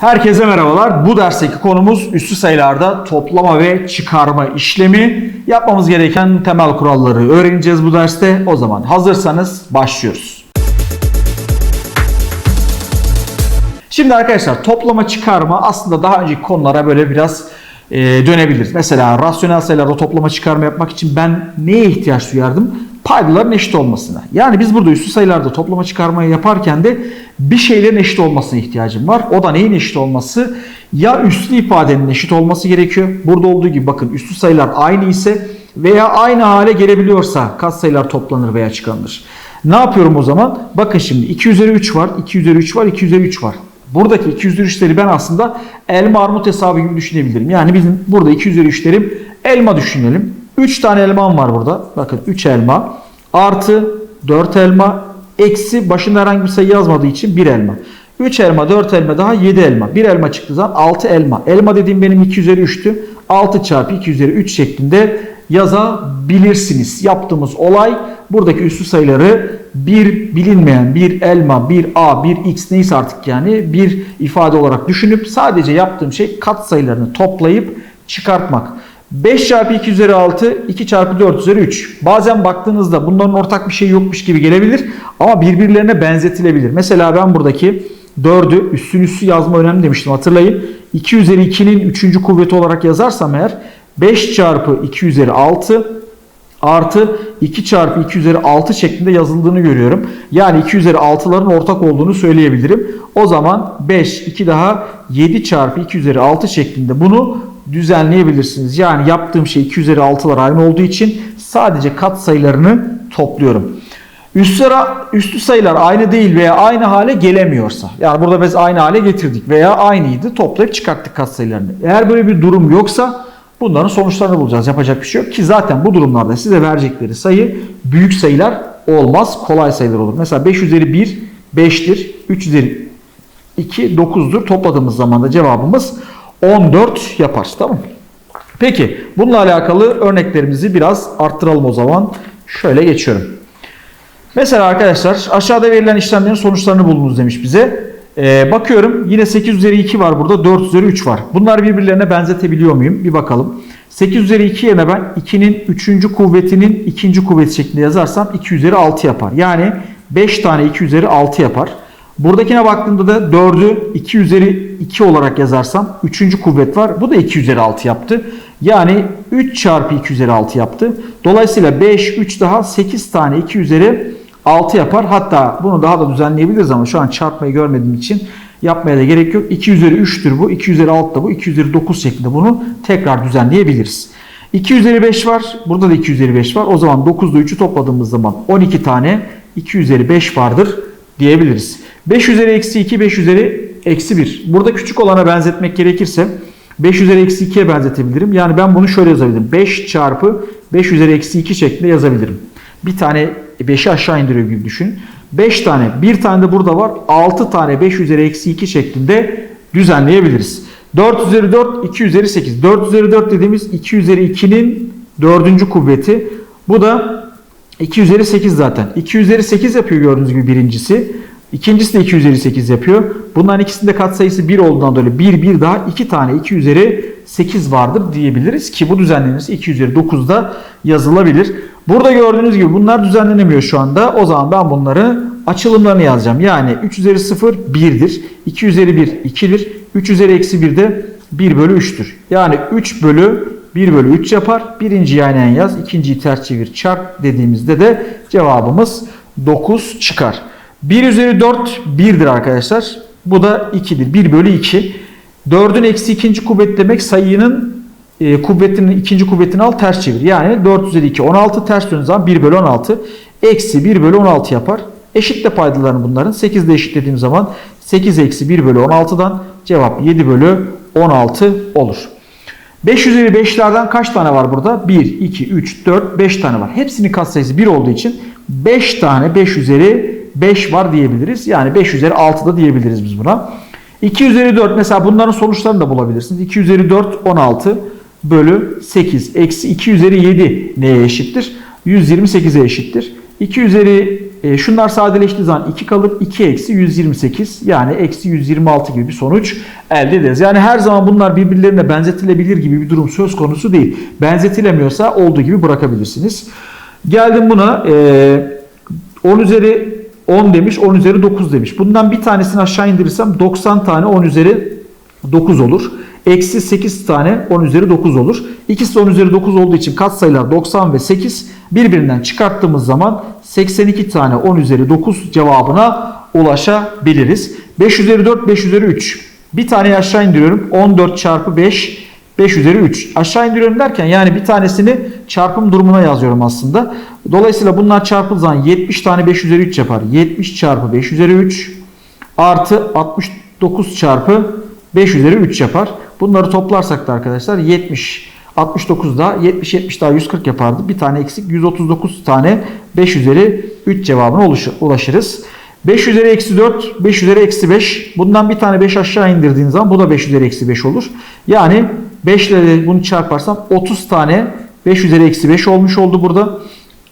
Herkese merhabalar. Bu dersteki konumuz üstü sayılarda toplama ve çıkarma işlemi. Yapmamız gereken temel kuralları öğreneceğiz bu derste. O zaman hazırsanız başlıyoruz. Şimdi arkadaşlar toplama çıkarma aslında daha önceki konulara böyle biraz e, dönebiliriz. Mesela rasyonel sayılarda toplama çıkarma yapmak için ben neye ihtiyaç duyardım? Paydaların eşit olmasına. Yani biz burada üstü sayılarda toplama çıkarmayı yaparken de bir şeylerin eşit olmasına ihtiyacım var. O da neyin eşit olması? Ya üslü ifadenin eşit olması gerekiyor. Burada olduğu gibi bakın üslü sayılar aynı ise veya aynı hale gelebiliyorsa katsayılar toplanır veya çıkarılır. Ne yapıyorum o zaman? Bakın şimdi 2 üzeri 3 var, 2 üzeri 3 var, 2 üzeri 3 var. Buradaki 2 üzeri 3'leri ben aslında elma armut hesabı gibi düşünebilirim. Yani bizim burada 2 üzeri 3'lerim elma düşünelim. 3 tane elmam var burada. Bakın 3 elma artı 4 elma eksi başında herhangi bir sayı yazmadığı için 1 elma. 3 elma 4 elma daha 7 elma. 1 elma çıktığı zaman 6 elma. Elma dediğim benim 2 üzeri 3'tü. 6 çarpı 2 üzeri 3 şeklinde yazabilirsiniz. Yaptığımız olay buradaki üslü sayıları bir bilinmeyen bir elma, bir a, bir x neyse artık yani bir ifade olarak düşünüp sadece yaptığım şey kat sayılarını toplayıp çıkartmak. 5 çarpı 2 üzeri 6, 2 çarpı 4 üzeri 3. Bazen baktığınızda bunların ortak bir şey yokmuş gibi gelebilir ama birbirlerine benzetilebilir. Mesela ben buradaki 4'ü üstün üstü yazma önemli demiştim hatırlayın. 2 üzeri 2'nin 3. kuvveti olarak yazarsam eğer 5 çarpı 2 üzeri 6 artı 2 çarpı 2 üzeri 6 şeklinde yazıldığını görüyorum. Yani 2 üzeri 6'ların ortak olduğunu söyleyebilirim. O zaman 5, 2 daha 7 çarpı 2 üzeri 6 şeklinde bunu düzenleyebilirsiniz. Yani yaptığım şey 2 üzeri 6'lar aynı olduğu için sadece kat sayılarını topluyorum. Üstü, üstü sayılar aynı değil veya aynı hale gelemiyorsa yani burada biz aynı hale getirdik veya aynıydı toplayıp çıkarttık kat sayılarını. Eğer böyle bir durum yoksa bunların sonuçlarını bulacağız. Yapacak bir şey yok ki zaten bu durumlarda size verecekleri sayı büyük sayılar olmaz kolay sayılar olur. Mesela 5 üzeri 1 5'tir. 3 üzeri 2 9'dur. Topladığımız zaman da cevabımız 14 yapar. Tamam Peki bununla alakalı örneklerimizi biraz arttıralım o zaman. Şöyle geçiyorum. Mesela arkadaşlar aşağıda verilen işlemlerin sonuçlarını bulunuz demiş bize. Ee, bakıyorum yine 8 üzeri 2 var burada 4 üzeri 3 var. Bunları birbirlerine benzetebiliyor muyum? Bir bakalım. 8 üzeri 2 yerine ben 2'nin 3. kuvvetinin 2. kuvveti şeklinde yazarsam 2 üzeri 6 yapar. Yani 5 tane 2 üzeri 6 yapar. Buradakine baktığımda da 4'ü 2 üzeri 2 olarak yazarsam 3. kuvvet var. Bu da 2 üzeri 6 yaptı. Yani 3 çarpı 2 üzeri 6 yaptı. Dolayısıyla 5, 3 daha 8 tane 2 üzeri 6 yapar. Hatta bunu daha da düzenleyebiliriz ama şu an çarpmayı görmediğim için yapmaya da gerek yok. 2 üzeri 3'tür bu. 2 üzeri 6 da bu. 2 üzeri 9 şeklinde bunu tekrar düzenleyebiliriz. 2 üzeri 5 var. Burada da 2 üzeri 5 var. O zaman 9 ile 3'ü topladığımız zaman 12 tane 2 üzeri 5 vardır diyebiliriz. 5 üzeri eksi 2, 5 üzeri eksi 1. Burada küçük olana benzetmek gerekirse 5 üzeri eksi 2'ye benzetebilirim. Yani ben bunu şöyle yazabilirim. 5 çarpı 5 üzeri eksi 2 şeklinde yazabilirim. Bir tane 5'i aşağı indiriyor gibi düşün. 5 tane, bir tane de burada var. 6 tane 5 üzeri eksi 2 şeklinde düzenleyebiliriz. 4 üzeri 4, 2 üzeri 8. 4 üzeri 4 dediğimiz 2 üzeri 2'nin 4. kuvveti. Bu da 2 üzeri 8 zaten. 2 üzeri 8 yapıyor gördüğünüz gibi birincisi. İkincisi de 2 üzeri 8 yapıyor. Bunların ikisinde katsayısı 1 olduğundan dolayı 1 1 daha 2 tane 2 üzeri 8 vardır diyebiliriz ki bu düzenlenirse 2 üzeri 9'da yazılabilir. Burada gördüğünüz gibi bunlar düzenlenemiyor şu anda. O zaman ben bunları açılımlarını yazacağım. Yani 3 üzeri 0 1'dir. 2 üzeri 1 2'dir. 3 üzeri eksi 1 de 1 bölü 3'tür. Yani 3 bölü 1 bölü 3 yapar. Birinci aynen yaz. ikinciyi ters çevir çarp dediğimizde de cevabımız 9 çıkar. 1 üzeri 4 1'dir arkadaşlar. Bu da 2'dir. 1 bölü 2. 4'ün eksi ikinci kuvvet demek sayının e, kuvvetinin ikinci kuvvetini al ters çevir. Yani 4 üzeri 2 16 ters döndüğü zaman 1 bölü 16 eksi 1 bölü 16 yapar. Eşitle paydalarını bunların. 8 ile eşitlediğim zaman 8 eksi 1 bölü 16'dan cevap 7 bölü 16 olur. 5 üzeri 5'lerden kaç tane var burada? 1, 2, 3, 4, 5 tane var. Hepsinin katsayısı 1 olduğu için 5 tane 5 üzeri 5 var diyebiliriz. Yani 5 üzeri 6 da diyebiliriz biz buna. 2 üzeri 4 mesela bunların sonuçlarını da bulabilirsiniz. 2 üzeri 4 16 bölü 8 eksi 2 üzeri 7 neye eşittir? 128'e eşittir. 2 üzeri E, şunlar sadeleştiği zaman 2 kalır. 2 eksi 128 yani eksi 126 gibi bir sonuç elde ederiz. Yani her zaman bunlar birbirlerine benzetilebilir gibi bir durum söz konusu değil. Benzetilemiyorsa olduğu gibi bırakabilirsiniz. Geldim buna e, 10 üzeri 10 demiş 10 üzeri 9 demiş. Bundan bir tanesini aşağı indirirsem 90 tane 10 üzeri 9 olur. Eksi 8 tane 10 üzeri 9 olur. İkisi de 10 üzeri 9 olduğu için katsayılar 90 ve 8 birbirinden çıkarttığımız zaman 82 tane 10 üzeri 9 cevabına ulaşabiliriz. 5 üzeri 4 5 üzeri 3. Bir tane aşağı indiriyorum. 14 çarpı 5 5 üzeri 3. Aşağı indiriyorum derken yani bir tanesini çarpım durumuna yazıyorum aslında. Dolayısıyla bunlar çarpıldığı zaman 70 tane 5 üzeri 3 yapar. 70 çarpı 5 üzeri 3 artı 69 çarpı 5 üzeri 3 yapar. Bunları toplarsak da arkadaşlar 70 69 da 70 70 daha 140 yapardı. Bir tane eksik 139 tane 5 üzeri 3 cevabına ulaşırız. 5 üzeri eksi 4, 5 üzeri eksi 5. Bundan bir tane 5 aşağı indirdiğin zaman bu da 5 üzeri eksi 5 olur. Yani 5 ile bunu çarparsam 30 tane 5 üzeri eksi 5 olmuş oldu burada.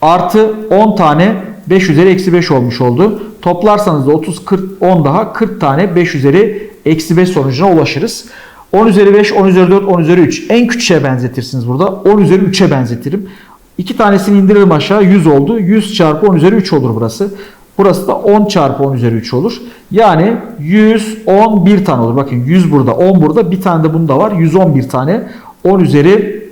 Artı 10 tane 5 üzeri eksi 5 olmuş oldu. Toplarsanız da 30, 40, 10 daha 40 tane 5 üzeri eksi 5 sonucuna ulaşırız. 10 üzeri 5, 10 üzeri 4, 10 üzeri 3. En küçüğe benzetirsiniz burada. 10 üzeri 3'e benzetirim. İki tanesini indiririm aşağı 100 oldu. 100 çarpı 10 üzeri 3 olur burası. Burası da 10 çarpı 10 üzeri 3 olur. Yani 111 tane olur. Bakın 100 burada 10 burada bir tane de bunda var. 111 tane 10 üzeri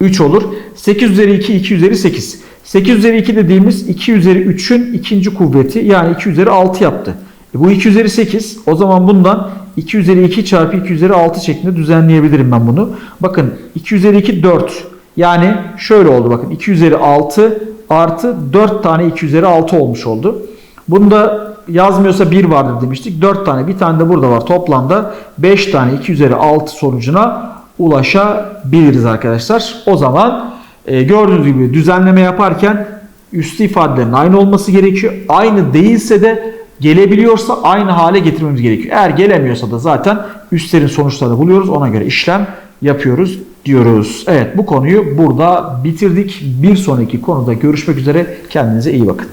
3 olur. 8 üzeri 2 2 üzeri 8. 8 üzeri 2 dediğimiz 2 üzeri 3'ün ikinci kuvveti yani 2 üzeri 6 yaptı. E bu 2 üzeri 8. O zaman bundan 2 üzeri 2 çarpı 2 üzeri 6 şeklinde düzenleyebilirim ben bunu. Bakın 2 üzeri 2 4. Yani şöyle oldu bakın 2 üzeri 6 artı 4 tane 2 üzeri 6 olmuş oldu. Bunda yazmıyorsa 1 vardır demiştik. 4 tane bir tane de burada var. Toplamda 5 tane 2 üzeri 6 sonucuna ulaşabiliriz arkadaşlar. O zaman e, gördüğünüz gibi düzenleme yaparken üstü ifadelerin aynı olması gerekiyor. Aynı değilse de gelebiliyorsa aynı hale getirmemiz gerekiyor. Eğer gelemiyorsa da zaten üstlerin sonuçlarını buluyoruz. Ona göre işlem yapıyoruz diyoruz. Evet bu konuyu burada bitirdik. Bir sonraki konuda görüşmek üzere. Kendinize iyi bakın.